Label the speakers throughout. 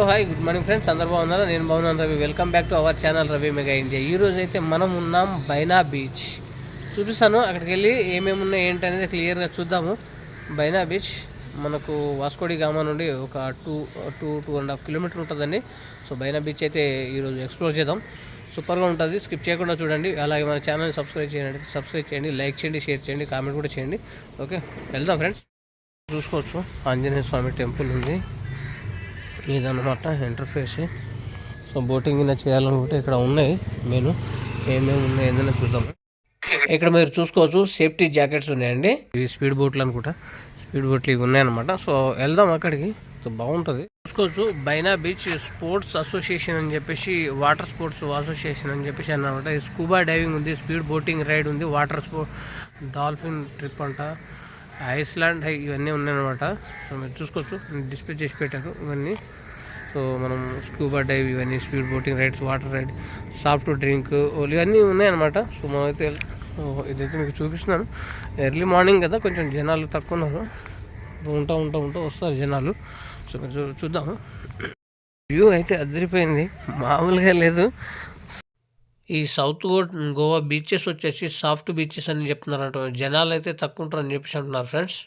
Speaker 1: Hello hi good morning friends. అందరు బాగున్నారా? నేను బాగున్నాను Ravi. Welcome back to our channel Ravi mega India. ఈ రోజు అయితే మనం ఉన్నాం బైనా బీచ్. చూపిస్తాను అక్కడికి వెళ్ళి ఏమేమి ఉన్నాయి ఏంటి అనేది క్లియర్గా చూద్దాము. బైనా బీచ్ మనకు వాస్కోడి గామా నుండి ఒక two two two and half kilometer ఉంటుందండి. సో బైనా బీచ్ అయితే ఈరోజు ఎక్స్ప్లోర్ చేద్దాం. సూపర్గా ఉంటుంది. స్కిప్ చేయకుండా చూడండి. అలాగే మన ఛానల్ని సబ్స్క్రైబ్ చేయండి. సబ్స్క్రైబ్ చేయండి. లైక్ చేయండి. షేర్ చేయండి. కామెంట్ కూడా చేయండి. ఓకే వెళ్దాం ఫ్రెండ్స్. చూసుకోవచ్చు. ఆంజనేయ స్వామి టెంపుల్ ఉంది. ఇదన్నమాట ఇంటర్ఫేస్ సో బోటింగ్ అయినా చేయాలనుకుంటే ఇక్కడ ఉన్నాయి మెను ఏమేమి ఉన్నాయి ఏదైనా చూద్దాం. ఇక్కడ మీరు చూసుకోవచ్చు సేఫ్టీ జాకెట్స్ ఉన్నాయండి. ఇవి స్పీడ్ బోట్లు అనుకుంటా. స్పీడ్ బోట్లు ఇవి ఉన్నాయన్నమాట. సో వెళ్దాం అక్కడికి. సో బాగుంటుంది. చూసుకోవచ్చు బైనా బీచ్ స్పోర్ట్స్ అసోసియేషన్ అని చెప్పేసి వాటర్ స్పోర్ట్స్ అసోసియేషన్ అని చెప్పేసి అన్నమాట. స్కూబా డైవింగ్ ఉంది స్పీడ్ బోటింగ్ రైడ్ ఉంది వాటర్ స్పోర్ట్ డాల్ఫిన్ ట్రిప్ అంట ఐస్లాండ్ ఇవన్నీ ఉన్నాయన్నమాట. సో మీరు చూసుకోవచ్చు డిస్ప్లే చేసి పెట్టారు ఇవన్నీ. సో మనం స్కూబా డైవ్ ఇవన్నీ speed boating rides water ride soft drink ఇవన్నీ ఉన్నాయన్నమాట. సో మనమైతే ఇదైతే మీకు చూపిస్తున్నాను. ఎర్లీ మార్నింగ్ కదా కొంచెం జనాలు తక్కువ ఉన్నారు. ఉంటా ఉంటా ఉంటా వస్తారు జనాలు. సో మీరు చూ- చూద్దాము. వ్యూ అయితే అదిరిపోయింది. మామూలుగా లేదు. ఈ సౌత్ గోవా బీచెస్ వచ్చేసి సాఫ్ట్ బీచెస్ అని చెప్తున్నారంట. జనాలు అయితే తక్కువ ఉంటారు అని చెప్పేసి అంటున్నారు ఫ్రెండ్స్.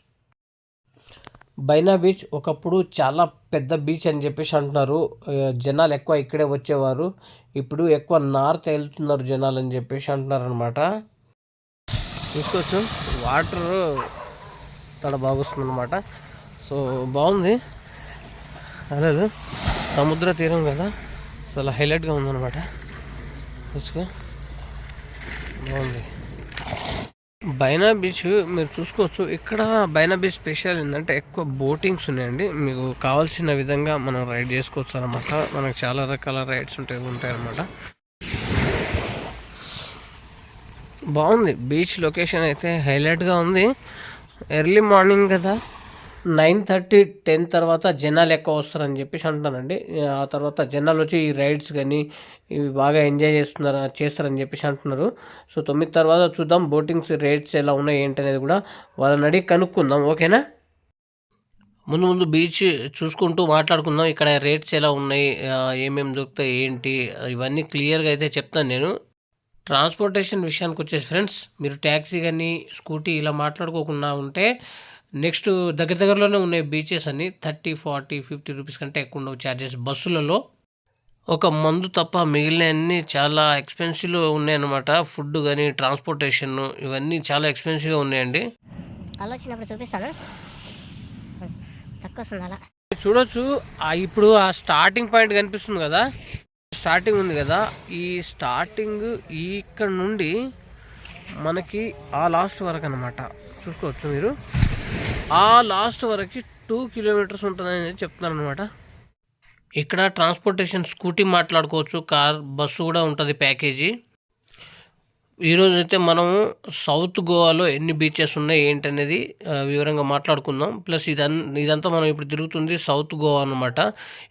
Speaker 1: బైనా బీచ్ ఒకప్పుడు చాలా పెద్ద బీచ్ అని చెప్పేసి అంటున్నారు. జనాలు ఎక్కువ ఇక్కడే వచ్చేవారు. ఇప్పుడు ఎక్కువ నార్త్ వెళ్తున్నారు జనాలు అని చెప్పేసి అంటున్నారు అనమాట చూసుకోవచ్చు. వాటర్ చాలా బాగొస్తుంది అనమాట సో బాగుంది. అదే సముద్ర తీరం కదా. చాలా హైలైట్గా ఉందన్నమాట. చూసుకో. బాగుంది. బైనా బీచ్ మీరు చూసుకోవచ్చు. ఇక్కడ బైనా బీచ్ స్పెషల్ ఏంటంటే ఎక్కువ బోటింగ్స్ ఉన్నాయండి. మీకు కావాల్సిన విధంగా మనం రైడ్ చేసుకోవచ్చు అనమాట మనకు చాలా రకాల రైడ్స్ ఉంటాయి ఉంటాయి అనమాట బాగుంది. బీచ్ లొకేషన్ అయితే హైలైట్గా ఉంది. ఎర్లీ మార్నింగ్ కదా. నైన్ థర్టీ టెన్ తర్వాత జనాలు ఎక్కువ వస్తారని చెప్పేసి అంటున్నానండి. ఆ తర్వాత జనాలు వచ్చి ఈ రైడ్స్ కానీ ఇవి బాగా ఎంజాయ్ చేస్తున్నారు చేస్తారని చెప్పేసి అంటున్నారు. సో తొమ్మిది తర్వాత చూద్దాం బోటింగ్స్ రేట్స్ ఎలా ఉన్నాయి ఏంటి అనేది కూడా వాళ్ళని అడిగి కనుక్కుందాం. ఓకేనా? ముందు ముందు బీచ్ చూసుకుంటూ మాట్లాడుకుందాం. ఇక్కడ రేట్స్ ఎలా ఉన్నాయి ఏమేమి దొరుకుతాయి ఏంటి ఇవన్నీ క్లియర్గా అయితే చెప్తాను నేను. ట్రాన్స్పోర్టేషన్ విషయానికి వచ్చేసి ఫ్రెండ్స్ మీరు ట్యాక్సీ కానీ స్కూటీ ఇలా మాట్లాడుకోకుండా ఉంటే నెక్స్ట్ దగ్గర దగ్గరలోనే ఉన్నాయి బీచెస్ అని థర్టీ ఫార్టీ ఫిఫ్టీ రూపీస్ కంటే ఎక్కువ ఉండవు ఛార్జెస్ బస్సులలో. ఒక మందు తప్ప మిగిలిన అన్ని చాలా ఎక్స్పెన్సివ్లో ఉన్నాయన్నమాట ఫుడ్ కానీ ట్రాన్స్పోర్టేషన్ ఇవన్నీ చాలా ఎక్స్పెన్సివ్గా ఉన్నాయండి.
Speaker 2: చూపిస్తాను? తక్కువ
Speaker 1: చూడొచ్చు. ఇప్పుడు ఆ స్టార్టింగ్ పాయింట్ కనిపిస్తుంది కదా? స్టార్టింగ్ ఉంది కదా? ఈ స్టార్టింగ్ ఇక్కడ నుండి మనకి ఆ లాస్ట్ వరకు అనమాట చూసుకోవచ్చు మీరు. ఆ లాస్ట్ వరకు టూ కిలోమీటర్స్ ఉంటుందని చెప్తున్నాను అనమాట ఇక్కడ ట్రాన్స్పోర్టేషన్ స్కూటీ మాట్లాడుకోవచ్చు కార్ బస్సు కూడా ఉంటుంది ప్యాకేజీ. ఈరోజు అయితే మనము సౌత్ గోవాలో ఎన్ని బీచెస్ ఉన్నాయి ఏంటనేది వివరంగా మాట్లాడుకుందాం. ప్లస్ ఇదన్ ఇదంతా మనం ఇప్పుడు తిరుగుతుంది సౌత్ గోవా అనమాట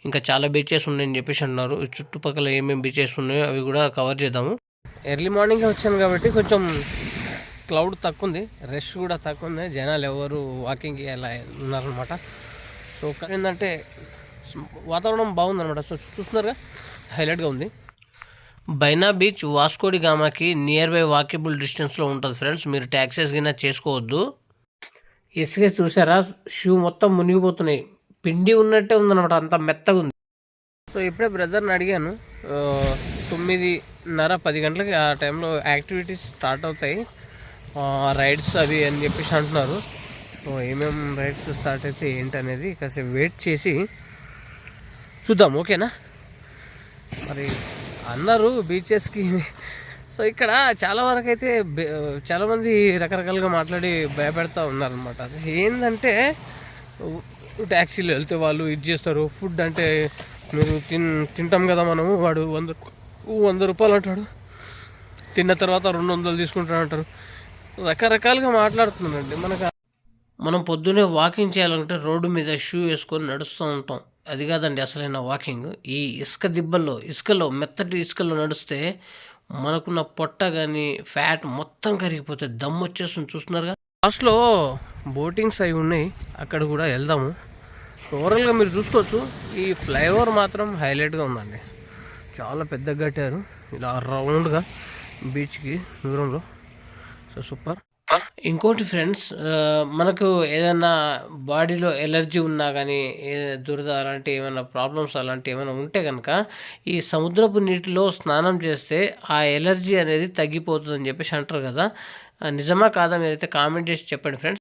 Speaker 1: ఇంకా చాలా బీచెస్ ఉన్నాయని చెప్పేసి అన్నారు. చుట్టుపక్కల ఏమేమి బీచెస్ ఉన్నాయో అవి కూడా కవర్ చేద్దాము. ఎర్లీ మార్నింగ్ వచ్చాను కాబట్టి కొంచెం క్లౌడ్ తక్కువ ఉంది రష్ కూడా తక్కువ ఉంది జనాలు ఎవరు వాకింగ్కి అలా ఉన్నారనమాట సో కానీ ఏంటంటే వాతావరణం బాగుందనమాట సో చూస్తున్నారుగా హైలైట్గా ఉంది. బైనా బీచ్ వాస్కోడి గామాకి నియర్ బై వాకేబుల్ డిస్టెన్స్లో ఉంటుంది ఫ్రెండ్స్. మీరు ట్యాక్సీస్ కింద చేసుకోవద్దు. ఇసుక చూసారా? షూ మొత్తం మునిగిపోతున్నాయి. పిండి ఉన్నట్టే ఉందన్నమాట. అంత మెత్తగా ఉంది. సో ఇప్పుడే బ్రదర్ని అడిగాను. తొమ్మిదిన్నర పది గంటలకి ఆ టైంలో యాక్టివిటీస్ స్టార్ట్ అవుతాయి. రైడ్స్ అవి అని చెప్పేసి అంటున్నారు. సో ఏమేమి రైడ్స్ స్టార్ట్ అయితే ఏంటనేది కాసేపు వెయిట్ చేసి చూద్దాం ఓకేనా? మరి అన్నారు బీచెస్కి సో ఇక్కడ చాలా వరకు అయితే చాలామంది రకరకాలుగా మాట్లాడి భయపెడతా ఉన్నారనమాట ఏంటంటే ట్యాక్సీలు వెళ్తే వాళ్ళు ఇది చేస్తారు. ఫుడ్ అంటే మీరు తిన్ తింటాం కదా మనము వాడు వంద వంద రూపాయలు అంటాడు. తిన్న తర్వాత రెండు వందలు తీసుకుంటాడు అంటారు. రకరకాలుగా మాట్లాడుతున్నారండి మనకు మనం పొద్దునే వాకింగ్ చేయాలంటే రోడ్డు మీద షూ వేసుకొని నడుస్తూ ఉంటాం. అది కాదండి అసలైన వాకింగ్. ఈ ఇసుక దిబ్బల్లో ఇసుకలో మెత్తటి ఇసుకలో నడిస్తే మనకున్న పొట్ట కానీ ఫ్యాట్ మొత్తం కరిగిపోతుంది దమ్ వచ్చేస్తుంది. చూస్తున్నారుగా లాస్ట్లో బోటింగ్స్ అవి ఉన్నాయి. అక్కడ కూడా వెళ్దాము. ఓవరాల్గా మీరు చూసుకోవచ్చు. ఈ ఫ్లైఓవర్ మాత్రం హైలైట్గా ఉందండి. చాలా పెద్దగా కట్టారు ఇలా రౌండ్గా బీచ్కి దూరంలో. So super. ఇంకోటి ఫ్రెండ్స్ మనకు ఏదైనా బాడీలో ఎలర్జీ ఉన్నా కానీ దురద అలాంటి ఏమైనా ప్రాబ్లమ్స్ అలాంటి ఏమైనా ఉంటే కనుక ఈ సముద్రపు నీటిలో స్నానం చేస్తే ఆ ఎలర్జీ అనేది తగ్గిపోతుందని చెప్పేసి అంటారు కదా. నిజమా కాదా మీరైతే కామెంట్ చేసి చెప్పండి ఫ్రెండ్స్.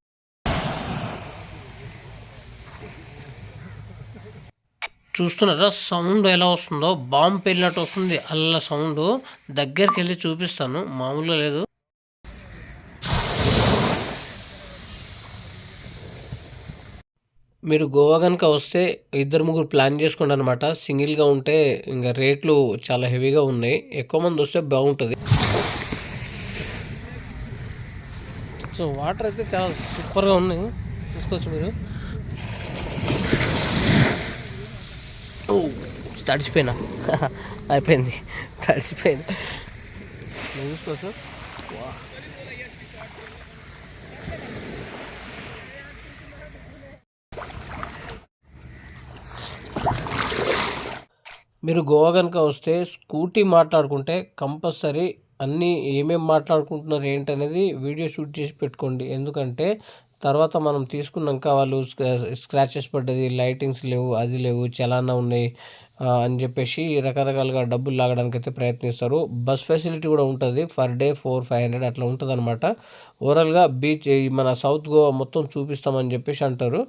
Speaker 1: చూస్తున్నారా? సౌండ్ ఎలా వస్తుందో? బాంబు పెళ్ళినట్టు వస్తుంది. అల్ల సౌండ్. దగ్గరికి వెళ్ళి చూపిస్తాను. మామూలుగా లేదు. మీరు గోవా కనుక వస్తే ఇద్దరు ముగ్గురు ప్లాన్ చేసుకోండి అనమాట సింగిల్గా ఉంటే ఇంకా రేట్లు చాలా హెవీగా ఉన్నాయి. ఎక్కువ మంది వస్తే బాగుంటుంది. సో వాటర్ అయితే చాలా సూపర్గా ఉన్నాయి. చూసుకోవచ్చు మీరు. ఓ తడిచిపోయినా. అయిపోయింది. తడిచిపోయింది. చూసుకో చూసుకోవచ్చు? మీరు గోవా కనుక వస్తే స్కూటీ మాట్లాడుకుంటే కంపల్సరీ అన్నీ ఏమేమి మాట్లాడుకుంటున్నారు ఏంటనేది వీడియో షూట్ చేసి పెట్టుకోండి. ఎందుకంటే తర్వాత మనం తీసుకున్నాక వాళ్ళు స్క్రాచెస్ పడ్డది లైటింగ్స్ లేవు అది లేవు చలానా ఉన్నాయి అని చెప్పేసి రకరకాలుగా డబ్బులు లాగడానికి అయితే ప్రయత్నిస్తారు. బస్ ఫెసిలిటీ కూడా ఉంటుంది. For day four five hundred అట్లా ఉంటుంది అనమాట ఓవరాల్గా బీచ్ మన సౌత్ గోవా మొత్తం చూపిస్తామని చెప్పేసి అంటారు.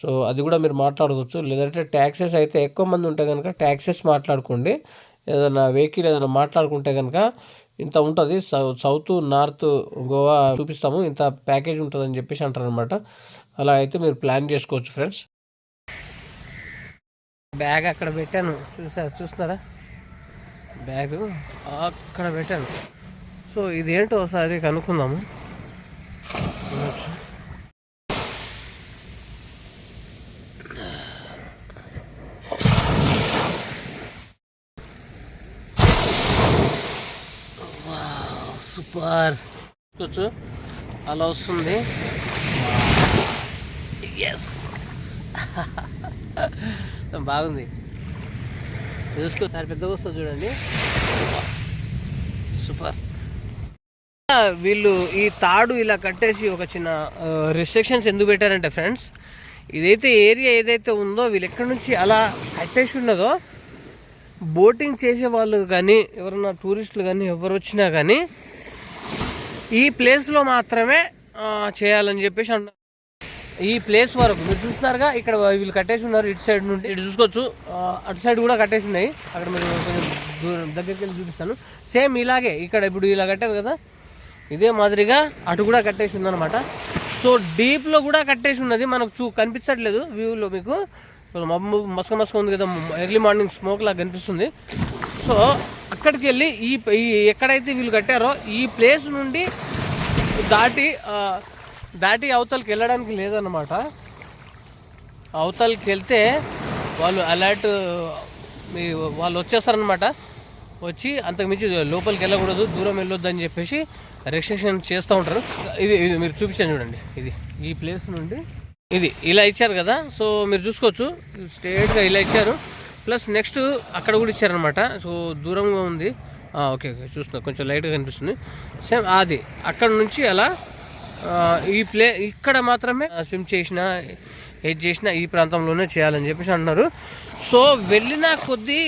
Speaker 1: సో అది కూడా మీరు మాట్లాడుకోవచ్చు లేదంటే ట్యాక్సెస్ అయితే ఎక్కువ మంది ఉంటే కనుక ట్యాక్సెస్ మాట్లాడుకోండి. ఏదైనా వెహికల్ ఏదైనా మాట్లాడుకుంటే కనుక ఇంత ఉంటుంది. సౌత్ నార్త్ గోవా చూపిస్తాము. ఇంత ప్యాకేజ్ ఉంటుందని చెప్పేసి అంటారు అనమాట అలా అయితే మీరు ప్లాన్ చేసుకోవచ్చు ఫ్రెండ్స్. బ్యాగ్ అక్కడ పెట్టాను. చూసారు చూస్తున్నారా? బ్యాగ్ అక్కడ పెట్టాను. సో ఇదేంటో ఒకసారి కనుక్కుందాము చూడొచ్చు. సూపర్. చూసుకోవచ్చు అలా వస్తుంది. ఎస్ బాగుంది. చూసుకో సార్ పెద్దగా వస్తుంది చూడండి. సూపర్. వీళ్ళు ఈ తాడు ఇలా కట్టేసి ఒక చిన్న రిస్ట్రిక్షన్స్ ఎందుకు పెట్టారంటే ఫ్రెండ్స్ ఇదైతే ఏరియా ఏదైతే ఉందో వీళ్ళు ఎక్కడి నుంచి అలా కట్టేసి ఉన్నదో బోటింగ్ చేసే వాళ్ళు కానీ ఎవరన్నా టూరిస్టులు కానీ ఎవరు వచ్చినా కానీ ఈ ప్లేస్లో మాత్రమే చేయాలని చెప్పేసి అన్నారు ఈ ప్లేస్ వరకు మీరు చూస్తున్నారుగా ఇక్కడ వీళ్ళు కట్టేసి ఉన్నారు ఇటు సైడ్ నుండి. ఇటు చూసుకోవచ్చు. అటు సైడ్ కూడా కట్టేసి ఉన్నాయి. అక్కడ మీరు కొంచెం దూరం దగ్గరికి వెళ్ళి చూపిస్తాను. సేమ్ ఇలాగే ఇక్కడ ఇప్పుడు ఇలా కట్టారు కదా ఇదే మాదిరిగా అటు కూడా కట్టేసి ఉందన్నమాట. సో డీప్లో కూడా కట్టేసి ఉన్నది మనకు చూ కనిపించట్లేదు వ్యూలో మీకు. మబ్బు మసక మసక ఉంది కదా ఎర్లీ మార్నింగ్ స్మోక్ లాగా కనిపిస్తుంది. సో అక్కడికి వెళ్ళి ఈ ఈ ఎక్కడైతే వీళ్ళు కట్టారో ఈ ప్లేస్ నుండి దాటి దాటి అవతలకి వెళ్ళడానికి లేదన్నమాట. అవతలకి వెళ్తే వాళ్ళు అలర్ట్ మీ వాళ్ళు వచ్చేస్తారనమాట వచ్చి అంతకుమించి లోపలికి వెళ్ళకూడదు దూరం వెళ్ళొద్దు అని చెప్పేసి రెస్ట్రిక్షన్ చేస్తూ ఉంటారు. ఇది ఇది మీరు చూపించాను చూడండి. ఇది ఈ ప్లేస్ నుండి ఇది ఇలా ఇచ్చారు కదా సో మీరు చూసుకోవచ్చు. స్ట్రేట్గా ఇలా ఇచ్చారు. ప్లస్ నెక్స్ట్ అక్కడ కూడా ఇచ్చారనమాట సో దూరంగా ఉంది. ఓకే ఓకే చూస్తున్నా. కొంచెం లైట్గా కనిపిస్తుంది. సేమ్ అది అక్కడ నుంచి అలా ఈ ప్లే ఇక్కడ మాత్రమే స్విమ్ చేసిన ఏది చేసినా ఈ ప్రాంతంలోనే చేయాలని చెప్పేసి అంటున్నారు సో వెళ్ళిన కొద్దీ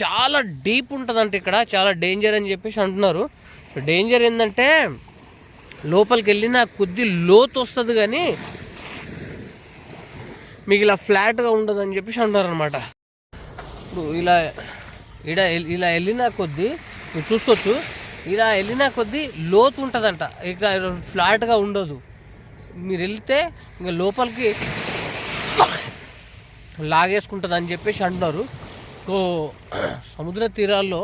Speaker 1: చాలా డీప్ ఉంటుందంట ఇక్కడ. చాలా డేంజర్ అని చెప్పేసి అంటున్నారు. డేంజర్ ఏంటంటే లోపలికి వెళ్ళిన కొద్ది లోతు వస్తుంది కానీ మీకు ఇలా ఫ్లాట్గా ఉండదు అని చెప్పేసి అంటారు అనమాట ఇప్పుడు ఇలా ఇలా ఇలా వెళ్ళిన కొద్దీ మీరు చూసుకోవచ్చు ఇలా వెళ్ళిన కొద్దీ లోతు ఉంటుందంట. ఇక ఫ్లాట్గా ఉండదు. మీరు వెళ్తే ఇంకా లోపలికి లాగేసుకుంటుంది అని చెప్పేసి అంటున్నారు. సో సముద్ర తీరాల్లో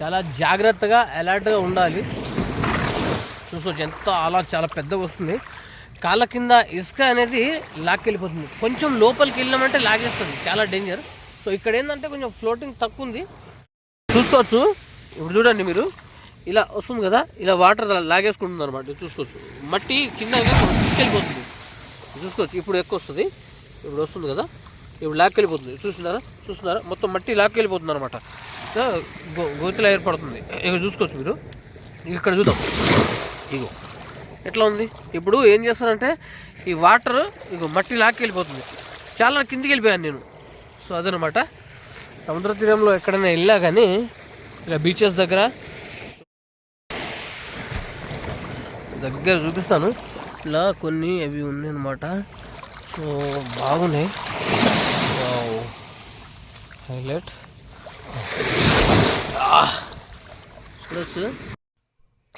Speaker 1: చాలా జాగ్రత్తగా అలర్ట్గా ఉండాలి. చూసుకోవచ్చు ఎంత అలా చాలా పెద్దగా వస్తుంది. కాళ్ళ కింద ఇసుక అనేది లాక్కెళ్ళిపోతుంది. కొంచెం లోపలికి వెళ్ళినామంటే లాగేస్తుంది. చాలా డేంజర్ సో ఇక్కడ ఏంటంటే కొంచెం ఫ్లోటింగ్ తక్కువ ఉంది చూసుకోవచ్చు. ఇప్పుడు చూడండి మీరు. ఇలా వస్తుంది కదా. ఇలా వాటర్ లాగేసుకుంటుంది అనమాట చూసుకోవచ్చు. మట్టి కింద వెళ్ళిపోతుంది చూసుకోవచ్చు. ఇప్పుడు ఎక్కువ వస్తుంది. ఇప్పుడు వస్తుంది కదా. ఇప్పుడు లాక్కెళ్ళిపోతుంది. చూస్తున్నారా? చూస్తున్నారా? మొత్తం మట్టి లాక్కెళ్ళిపోతుంది అనమాట గోతిలా ఏర్పడుతుంది. ఇక చూసుకోవచ్చు మీరు. ఇక్కడ చూద్దాం. ఇగో. ఎట్లా ఉంది? ఇప్పుడు ఏం చేస్తానంటే ఈ వాటర్ ఇక మట్టి లాక్కెళ్ళిపోతుంది చాలా కిందికి వెళ్ళిపోయాను నేను. సో అదనమాట. సముద్ర తీరంలో ఎక్కడైనా వెళ్ళా కానీ ఇలా బీచెస్ దగ్గర దగ్గర చూపిస్తాను. ఇలా కొన్ని అవి ఉన్నాయన్నమాట సో బాగున్నాయి. హైలైట్. చూడొచ్చు.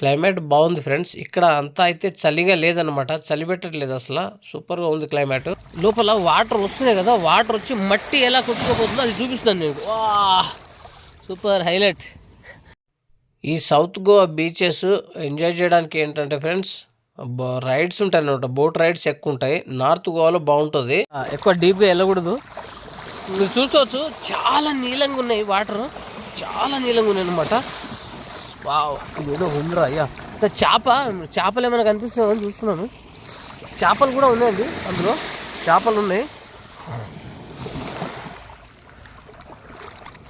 Speaker 1: క్లైమేట్ బాగుంది ఫ్రెండ్స్. ఇక్కడ అంతా అయితే చలిగా లేదనమాట చలి పెట్టట్లేదు అసలు. సూపర్గా ఉంది క్లైమేట్. లోపల వాటర్ వస్తున్నాయి కదా వాటర్ వచ్చి మట్టి ఎలా కొట్టుకోపోతుందో అది చూపిస్తాను నేను. Super highlight. ఈ సౌత్ గోవా బీచెస్ ఎంజాయ్ చేయడానికి ఏంటంటే ఫ్రెండ్స్ రైడ్స్ ఉంటాయి అనమాట బోట్ రైడ్స్ ఎక్కువ ఉంటాయి. నార్త్ గోవాలో బాగుంటుంది. ఎక్కువ డీప్గా వెళ్ళకూడదు. మీరు చూసుకోవచ్చు చాలా నీలంగా ఉన్నాయి వాటర్. చాలా నీలంగా ఉన్నాయి అనమాట వావ్ ఇదేదో ఉందిరా అయ్యా. ఇంకా చేప చేపలు ఏమైనా అని చూస్తున్నాను. చేపలు కూడా ఉన్నాయండి అందులో. చేపలు ఉన్నాయి.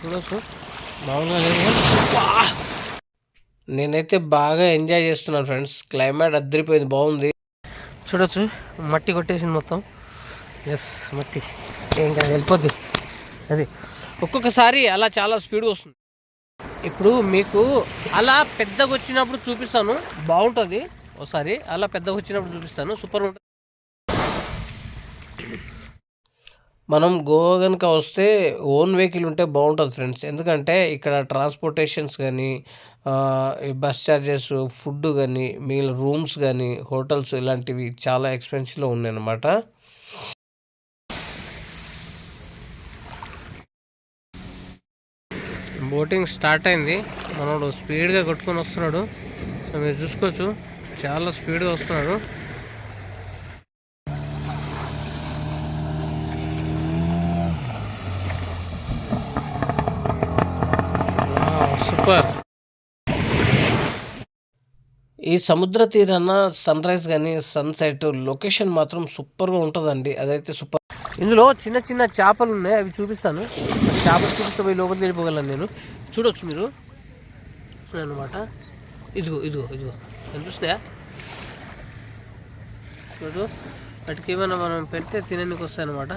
Speaker 1: చూడొచ్చు. మామూలుగా నేనైతే బాగా ఎంజాయ్ చేస్తున్నాను ఫ్రెండ్స్. క్లైమేట్ అద్దరిపోయింది బాగుంది. చూడొచ్చు. మట్టి కొట్టేసింది మొత్తం. ఎస్ మట్టి. ఏం కాదు వెళ్ళిపోద్ది. అది ఒక్కొక్కసారి అలా చాలా స్పీడ్గా వస్తుంది. ఇప్పుడు మీకు అలా పెద్దగా వచ్చినప్పుడు చూపిస్తాను. బాగుంటుంది. ఒకసారి అలా పెద్దగా వచ్చినప్పుడు చూపిస్తాను. సూపర్ ఉంటుంది. మనం గోవా కనుక వస్తే ఓన్ వెహికల్ ఉంటే బాగుంటుంది ఫ్రెండ్స్. ఎందుకంటే ఇక్కడ ట్రాన్స్పోర్టేషన్స్ కానీ బస్ ఛార్జెస్ ఫుడ్ కానీ మిగిలిన రూమ్స్ కానీ హోటల్స్ ఇలాంటివి చాలా ఎక్స్పెన్సివ్లో ఉన్నాయన్నమాట. బోటింగ్ స్టార్ట్ అయింది. మనోడు స్పీడ్గా కొట్టుకొని వస్తున్నాడు. సో మీరు చూసుకోవచ్చు చాలా స్పీడ్గా వస్తున్నాడు. సూపర్. ఈ సముద్ర తీరాన సన్ రైజ్ కానీ సన్సెట్ లొకేషన్ మాత్రం సూపర్గా ఉంటుందండి. అదైతే సూపర్ ఇందులో చిన్న చిన్న చేపలు ఉన్నాయి అవి చూపిస్తాను. చేపలు చూపిస్తే పోయి లోపలికి వెళ్ళిపోగలను నేను. చూడొచ్చు మీరు. అనమాట ఇదిగో ఇదిగో ఇదిగో. కనిపిస్తాయా చూడు. వాటికి ఏమైనా మనం పెడితే తినడానికి వస్తాయన్నమాట.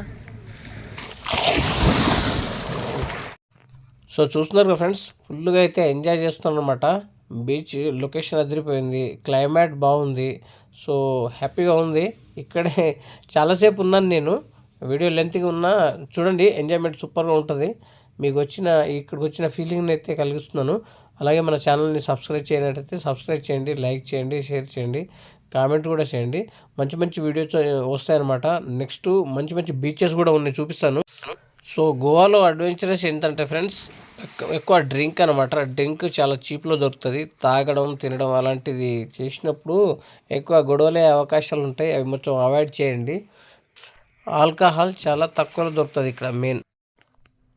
Speaker 1: సో చూస్తున్నారు కదా ఫ్రెండ్స్ ఫుల్గా అయితే ఎంజాయ్ చేస్తున్నాను అనమాట బీచ్ లొకేషన్ అదిరిపోయింది క్లైమేట్ బాగుంది. సో హ్యాపీగా ఉంది. ఇక్కడే చాలాసేపు ఉన్నాను నేను. వీడియో లెంత్గా ఉన్నా చూడండి ఎంజాయ్మెంట్ సూపర్గా ఉంటుంది. మీకు వచ్చిన ఇక్కడికి వచ్చిన ఫీలింగ్ని అయితే కలిగిస్తున్నాను. అలాగే మన ఛానల్ని సబ్స్క్రైబ్ చేయనట్టయితే సబ్స్క్రైబ్ చేయండి లైక్ చేయండి షేర్ చేయండి కామెంట్ కూడా చేయండి. మంచి మంచి వీడియోస్ వస్తాయన్నమాట. నెక్స్ట్ మంచి మంచి బీచెస్ కూడా ఉన్నాయి చూపిస్తాను. సో గోవాలో అడ్వెంచరస్ ఏంటంటే ఫ్రెండ్స్ ఎక్కువ డ్రింక్ అనమాట డ్రింక్ చాలా చీప్లో దొరుకుతుంది. తాగడం తినడం అలాంటిది చేసినప్పుడు ఎక్కువ గొడవలే అవకాశాలు ఉంటాయి అవి మొత్తం అవాయిడ్ చేయండి. ఆల్కహాల్ చాలా తక్కువలో దొరుకుతుంది ఇక్కడ మెయిన్.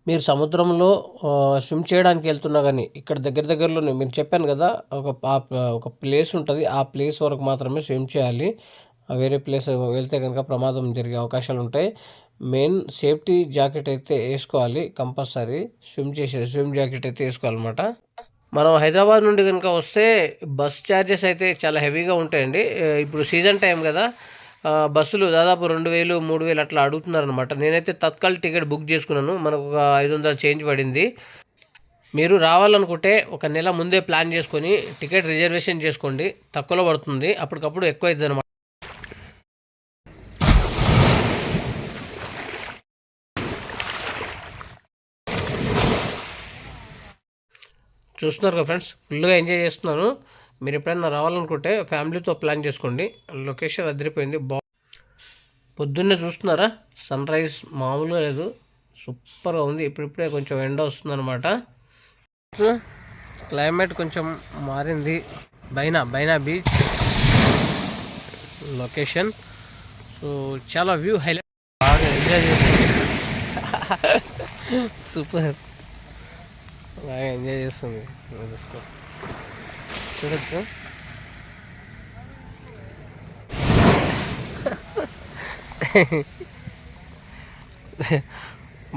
Speaker 1: మీరు సముద్రంలో స్విమ్ చేయడానికి వెళ్తున్నా కానీ ఇక్కడ దగ్గర దగ్గరలోనే మీరు చెప్పాను కదా ఒక ఒక ప్లేస్ ఉంటుంది. ఆ ప్లేస్ వరకు మాత్రమే స్విమ్ చేయాలి. ఆ వేరే ప్లేస్ వెళ్తే కనుక ప్రమాదం జరిగే అవకాశాలు ఉంటాయి. మెయిన్ సేఫ్టీ జాకెట్ అయితే వేసుకోవాలి కంపల్సరీ. స్విమ్ చేసే స్విమ్ జాకెట్ అయితే వేసుకోవాలన్నమాట. మనం హైదరాబాద్ నుండి కనుక వస్తే బస్ ఛార్జెస్ అయితే చాలా హెవీగా ఉంటాయండి. ఇప్పుడు సీజన్ టైం కదా బస్సులు దాదాపు రెండు వేలు మూడు వేలు అట్లా అడుగుతున్నారు అనమాట నేనైతే తత్కాల్ టికెట్ బుక్ చేసుకున్నాను. మనకు ఒక ఐదు వందలు చేంజ్ పడింది. మీరు రావాలనుకుంటే ఒక నెల ముందే ప్లాన్ చేసుకొని టికెట్ రిజర్వేషన్ చేసుకోండి. తక్కువలో పడుతుంది. అప్పటికప్పుడు ఎక్కువ అవుతుంది అనమాట చూస్తున్నారు కదా ఫ్రెండ్స్? ఫుల్గా ఎంజాయ్ చేస్తున్నాను. మీరు ఎప్పుడైనా రావాలనుకుంటే ఫ్యామిలీతో ప్లాన్ చేసుకోండి. లొకేషన్ అదిరిపోయింది. బా పొద్దున్నే చూస్తున్నారా? సన్ రైజ్ మామూలుగా లేదు. సూపర్గా ఉంది. ఇప్పుడిప్పుడే కొంచెం ఎండ వస్తుందన్నమాట. క్లైమేట్ కొంచెం మారింది. Baina Baina beach location. So చాలా వ్యూ హైలైట్ బాగా ఎంజాయ్ చేస్తుంది. సూపర్. బాగా ఎంజాయ్ చేస్తుంది. చూసుకో చూడొచ్చు.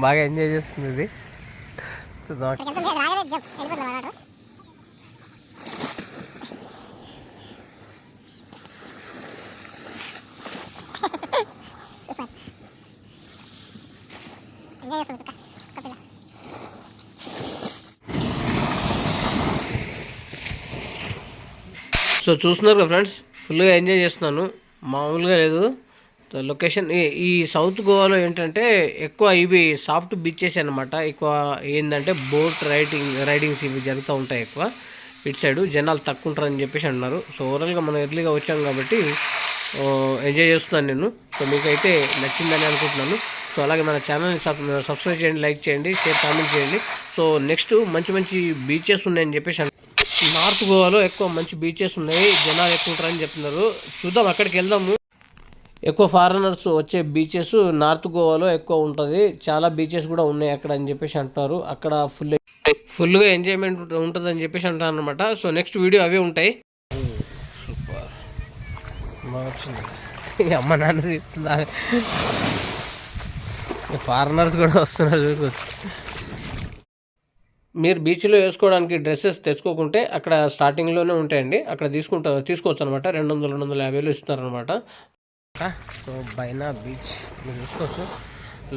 Speaker 1: బాగా ఎంజాయ్ చేస్తుంది ఇది. చూద్దాం. సో చూస్తున్నారు కదా ఫ్రెండ్స్ ఫుల్గా ఎంజాయ్ చేస్తున్నాను. మామూలుగా లేదు. లొకేషన్ ఈ- ఈ సౌత్ గోవాలో ఏంటంటే ఎక్కువ ఇవి సాఫ్ట్ బీచెస్ అన్నమాట. ఎక్కువ ఏంటంటే బోట్ రైడింగ్ రైడింగ్స్ ఇవి జరుగుతూ ఉంటాయి ఎక్కువ. ఇటు సైడు జనాలు తక్కువ ఉంటారని చెప్పేసి అన్నారు. సో ఓవరాల్గా మనం ఎర్లీగా వచ్చాం కాబట్టి ఎంజాయ్ చేస్తున్నాను నేను. సో మీకైతే నచ్చిందని అనుకుంటున్నాను. సో అలాగే మన ఛానల్ని సబ్స్క్రైబ్ చేయండి లైక్ చేయండి షేర్ కామెంట్ చేయండి. సో నెక్స్ట్ మంచి మంచి బీచెస్ ఉన్నాయని చెప్పేసి నార్త్ గోవాలో ఎక్కువ మంచి బీచెస్ ఉన్నాయి. జనాలు ఎక్కువ ఉంటారని చెప్తున్నారు. చూద్దాం అక్కడికి వెళ్దాము. ఎక్కువ ఫారినర్స్ వచ్చే బీచెస్ నార్త్ గోవాలో ఎక్కువ ఉంటుంది. చాలా బీచెస్ కూడా ఉన్నాయి అక్కడ అని చెప్పేసి అంటున్నారు. అక్కడ ఫుల్ ఫుల్గా ఎంజాయ్మెంట్ ఉంటుంది అని చెప్పేసి అంటారు అనమాట సో నెక్స్ట్ వీడియో అవే ఉంటాయి. సూపర్ అమ్మ నాన్న ఫారినర్స్ కూడా వస్తున్నారు. చూసుకోవచ్చు మీరు బీచ్లో వేసుకోవడానికి డ్రెస్సెస్ తెచ్చుకోకుంటే అక్కడ స్టార్టింగ్లోనే ఉంటాయండి. అక్కడ తీసుకుంటా తీసుకోవచ్చు అనమాట రెండు వందలు రెండు వందల యాభైలో ఇస్తున్నారనమాట సో బైనా బీచ్ మీరు చూసుకోవచ్చు.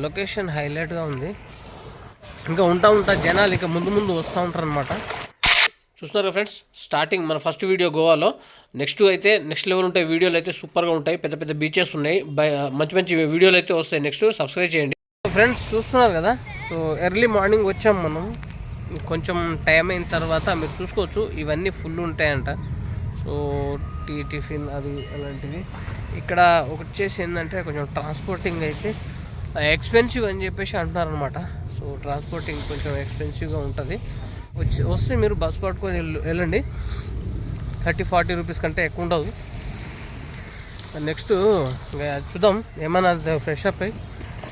Speaker 1: లొకేషన్ హైలైట్గా ఉంది. ఇంకా ఉంటా ఉంటా జనాలు ఇంకా ముందు ముందు వస్తూ ఉంటారు అనమాట చూస్తున్నారు ఫ్రెండ్స్ స్టార్టింగ్ మన ఫస్ట్ వీడియో గోవాలో. నెక్స్ట్ అయితే నెక్స్ట్ లెవెల్ ఉంటాయి. వీడియోలు అయితే సూపర్గా ఉంటాయి. పెద్ద పెద్ద బీచెస్ ఉన్నాయి. మంచి మంచి వీడియోలు అయితే వస్తాయి. నెక్స్ట్ సబ్స్క్రైబ్ చేయండి. ఫ్రెండ్స్ చూస్తున్నారు కదా? సో ఎర్లీ మార్నింగ్ వచ్చాం మనం. కొంచెం టైం అయిన తర్వాత మీరు చూసుకోవచ్చు. ఇవన్నీ ఫుల్ ఉంటాయంట. సో టీ టిఫిన్ అది అలాంటివి. ఇక్కడ ఒకటి చేసి ఏంటంటే కొంచెం ట్రాన్స్పోర్టింగ్ అయితే ఎక్స్పెన్సివ్ అని చెప్పేసి అంటున్నారనమాట సో ట్రాన్స్పోర్టింగ్ కొంచెం ఎక్స్పెన్సివ్గా ఉంటుంది. వచ్చి వస్తే మీరు బస్ పట్టుకొని వెళ్ళండి. థర్టీ ఫార్టీ రూపీస్ కంటే ఎక్కువ ఉండదు. నెక్స్ట్ చూద్దాం. ఏమైనా ఫ్రెష్ అప్ అయ్యి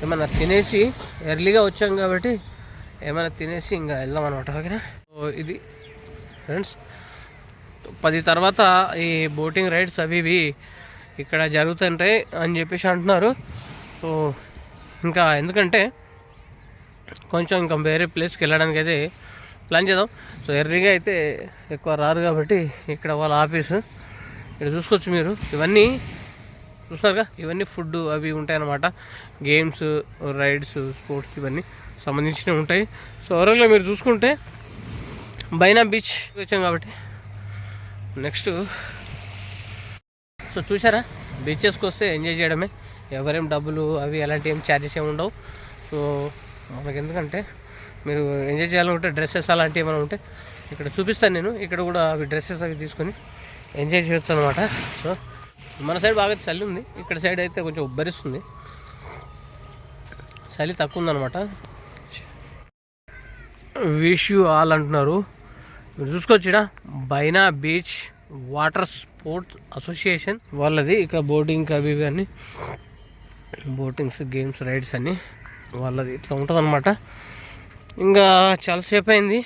Speaker 1: ఏమైనా తినేసి ఎర్లీగా వచ్చాం కాబట్టి ఏమైనా తినేసి ఇంకా వెళ్దాం అనమాట ఓకేనా? సో ఇది ఫ్రెండ్స్ పది తర్వాత ఈ బోటింగ్ రైడ్స్ అవి ఇవి ఇక్కడ జరుగుతుంటాయి అని చెప్పేసి అంటున్నారు. సో ఇంకా ఎందుకంటే కొంచెం ఇంకా వేరే ప్లేస్కి వెళ్ళడానికి అయితే ప్లాన్ చేద్దాం. సో ఎర్లీగా అయితే ఎక్కువ రారు కాబట్టి ఇక్కడ వాళ్ళ ఆఫీసు ఇక్కడ చూసుకోవచ్చు మీరు. ఇవన్నీ చూస్తున్నారుగా? ఇవన్నీ ఫుడ్ అవి ఉంటాయన్నమాట. గేమ్స్ రైడ్స్ స్పోర్ట్స్ ఇవన్నీ. సంబంధించినవి ఉంటాయి. సో ఓవరాల్గా మీరు చూసుకుంటే బైనా బీచ్ వచ్చాం కాబట్టి. నెక్స్ట్ సో చూసారా బీచెస్కి వస్తే ఎంజాయ్ చేయడమే. ఎవరేం డబ్బులు అవి అలాంటి ఏం ఛార్జెస్ ఏమి ఉండవు. సో మనకి ఎందుకంటే మీరు ఎంజాయ్ చేయాలనుకుంటే డ్రెస్సెస్ అలాంటివి ఏమైనా ఉంటే ఇక్కడ చూపిస్తాను నేను. ఇక్కడ కూడా అవి డ్రెస్సెస్ అవి తీసుకొని ఎంజాయ్ చేయొచ్చు అనమాట సో మన సైడ్ బాగా చలి ఉంది. ఇక్కడ సైడ్ అయితే కొంచెం ఉబ్బరిస్తుంది. చలి తక్కువ ఉందన్నమాట. విష్ యూ ఆల్ అంటున్నారు. మీరు చూసుకోవచ్చు Baina beach water sports association వాళ్ళది. ఇక్కడ బోటింగ్ అవి ఇవి అన్ని. బోటింగ్స్ గేమ్స్ రైడ్స్ అన్నీ వాళ్ళది. ఇట్లా ఉంటుంది ఇంకా చాలాసేపు అయింది.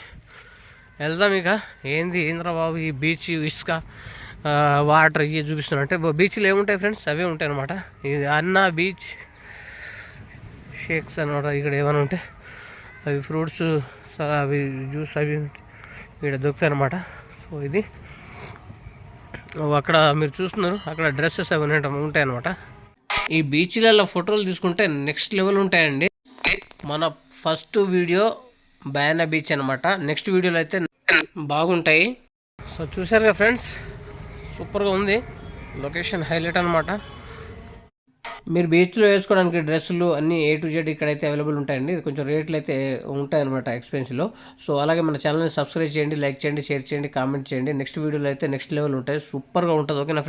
Speaker 1: వెళ్దాం ఇక. ఏంది ఏంద్రా బాబు ఈ బీచ్ ఇసుక వాటర్ ఇవి చూపిస్తున్నా అంటే బీచ్లు ఏముంటాయి ఫ్రెండ్స్? అవే ఉంటాయి అనమాట ఇది అన్నా బీచ్ షేక్స్ అనమాట ఇక్కడ ఏమైనా ఉంటే. అవి ఫ్రూట్స్ అవి జ్యూస్ అవి ఇక్కడ దొరుకుతాయి అనమాట సో ఇది. అక్కడ మీరు చూస్తున్నారు. అక్కడ డ్రెస్సెస్ అవి ఉంటాయి అనమాట ఈ బీచ్లలో ఫోటోలు తీసుకుంటే నెక్స్ట్ లెవెల్ ఉంటాయండి. మన ఫస్ట్ వీడియో బయానా బీచ్ అనమాట నెక్స్ట్ వీడియోలో అయితే బాగుంటాయి. సో చూసారుగా ఫ్రెండ్స్? సూపర్గా ఉంది. లొకేషన్ హైలైట్ అనమాట మీరు బీచ్లో వేసుకోవడానికి డ్రెస్సులు అన్నీ ఏ టు జెడ్ ఇక్కడైతే అవైలబుల్ ఉంటాయండి. కొంచెం రేట్లు అయితే ఉంటాయన్నమాట ఎక్స్పెన్స్లో సో అలాగే మన ఛానల్ని సబ్స్క్రైబ్ చేయండి లైక్ చేయండి షేర్ చేయండి కామెంట్ చేయండి. నెక్స్ట్ వీడియోలో అయితే నెక్స్ట్ లెవెల్ ఉంటాయి. సూపర్గా ఉంటుంది ఓకేనా